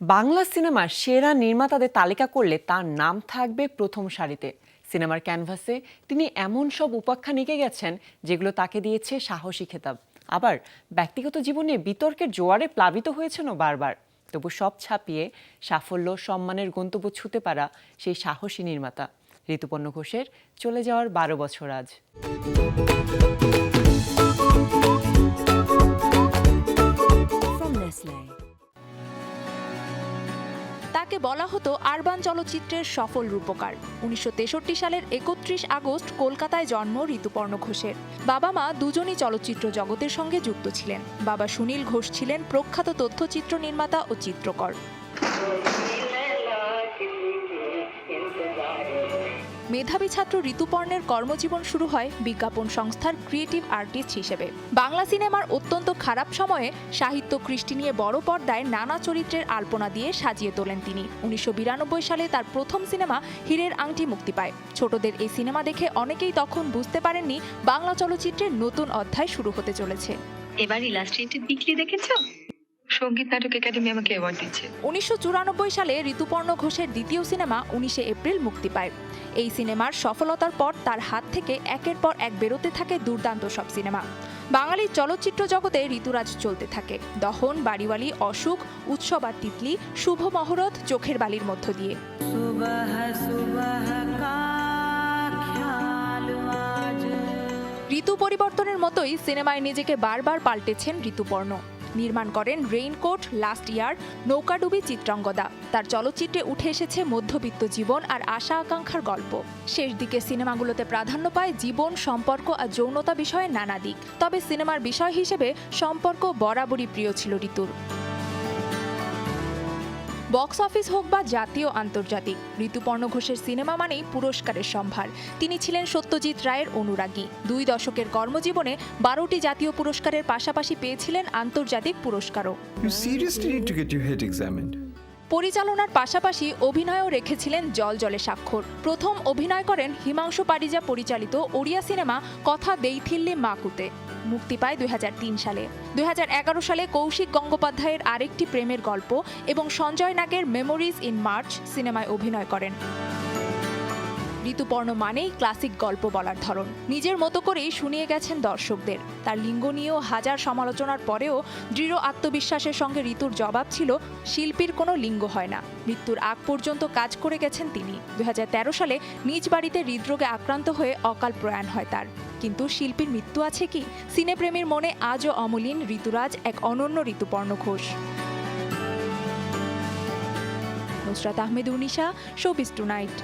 বাংলা সিনেমার সেরা নির্মাতাদের তালিকা করলে তার নাম থাকবে প্রথম সারিতে। সিনেমার ক্যানভাসে তিনি এমন সব উপাখ্যান এঁকে গেছেন যেগুলো তাকে দিয়েছে সাহসী খেতাব। আবার ব্যক্তিগত জীবনে বিতর্কের জোয়ারে প্লাবিত হয়েছেনও বারবার। তবু সব ছাপিয়ে সাফল্য, সম্মানের গন্তব্য ছুতে পারা সেই সাহসী নির্মাতা। ঋতুপর্ণ ঘোষের চলে যাওয়ার বারো বছর আজ। তাকে বলা হতো আরবান চলচ্চিত্রের সফল রূপকার। উনিশশো তেষট্টি সালের একত্রিশ আগস্ট কলকাতায় জন্ম ঋতুপর্ণ ঘোষের। বাবা মা দুজনই চলচ্চিত্র জগতের সঙ্গে যুক্ত ছিলেন। বাবা সুনীল ঘোষ ছিলেন প্রখ্যাত তথ্যচিত্র নির্মাতা ও চিত্রকর। মেধাবী ছাত্র ঋতুপর্ণের কর্মজীবন শুরু হয় বিজ্ঞাপন সংস্থার ক্রিয়েটিভ আর্টিস্ট হিসেবে। বাংলা সিনেমার অত্যন্ত খারাপ সময়ে সাহিত্য কৃষ্টি নিয়ে বড় পর্দায় নানা চরিত্রের আলপনা দিয়ে সাজিয়ে তোলেন তিনি। উনিশশো বিরানব্বই সালে তার প্রথম সিনেমা হীরের আংটি মুক্তি পায়। ছোটদের এই সিনেমা দেখে অনেকেই তখন বুঝতে পারেননি বাংলা চলচ্চিত্রের নতুন অধ্যায় শুরু হতে চলেছে। এবার ইলাস্ট্রেটেড উইকলি দেখেছ? সংগীত নাটক একাডেমি আমাকে অ্যাওয়ার্ড দিচ্ছে। উনিশশো চুরানব্বই সালে ঋতুপর্ণ ঘোষের দ্বিতীয় সিনেমা উনিশে এপ্রিল মুক্তি পায়। এই সিনেমার সফলতার পর তার হাত থেকে একের পর এক বেরোতে থাকে দুর্দান্ত সব সিনেমা। বাঙালি চলচ্চিত্র জগতে ঋতুরাজ চলতে থাকে। দহন বাড়িওয়ালি অসুখ উৎসব আর তিতলি শুভ মহরত চোখের বালির মধ্য দিয়ে। ঋতু পরিবর্তনের মতোই সিনেমায় নিজেকে বারবার পাল্টেছেন ঋতুপর্ণ। নির্মাণ করেন Raincoat, last year, Noukadubi Chitrangada. তার চলচ্চিত্রে উঠে এসেছে মধ্যবিত্ত জীবন আর আশা আকাঙ্ক্ষার গল্প। শেষ দিকে সিনেমাগুলোতে প্রাধান্য পায় জীবন, সম্পর্ক আর যৌনতা বিষয়ে নানা দিক। তবে সিনেমার বিষয় হিসেবে সম্পর্ক বরাবরই প্রিয় ছিল ঋতুর। বক্স অফিস হোক বা জাতীয় আন্তর্জাতিক, ঋতুপর্ণ ঘোষের সিনেমা মানেই পুরস্কারের সম্ভার। তিনি ছিলেন সত্যজিৎ রায়ের অনুরাগী। দুই দশকের কর্মজীবনে বারোটি জাতীয় পুরস্কারের পাশাপাশি পেয়েছিলেন আন্তর্জাতিক পুরস্কারও। পরিচালনার পাশাপাশি অভিনয়ও রেখেছিলেন জল জলে স্বাক্ষর। প্রথম অভিনয় করেন হিমাংশু পারিজা পরিচালিত ওড়িয়া সিনেমা কথা দেইথিল্লি মাকুতে মুক্তি পায় দুই হাজার তিন সালে। দুই হাজার এগারো সালে কৌশিক গঙ্গোপাধ্যায়ের আরেকটি প্রেমের গল্প এবং সঞ্জয় নাগের মেমোরিজ ইন মার্চ সিনেমায় অভিনয় করেন। ঋতুপর্ণ মানেই ক্লাসিক গল্প বলার ধরন। নিজের মতো করেই শুনিয়ে গেছেন দর্শকদের। তার লিঙ্গ নিয়েও হাজার সমালোচনার পরেও দৃঢ় আত্মবিশ্বাসের সঙ্গে ঋতুর জবাব ছিল, শিল্পীর কোনো লিঙ্গ হয় না। মৃত্যুর আগ পর্যন্ত কাজ করে গেছেন তিনি। দুই হাজার তেরো সালে নিজ বাড়িতে হৃদরোগে আক্রান্ত হয়ে অকাল প্রয়াণ হয় তার। কিন্তু শিল্পীর মৃত্যু আছে কি? সিনেপ্রেমীর মনে আজও অমলিন ঋতুরাজ এক অনন্য Rituparno Ghosh. Nusrat Ahmed Unisha showbiz tonight.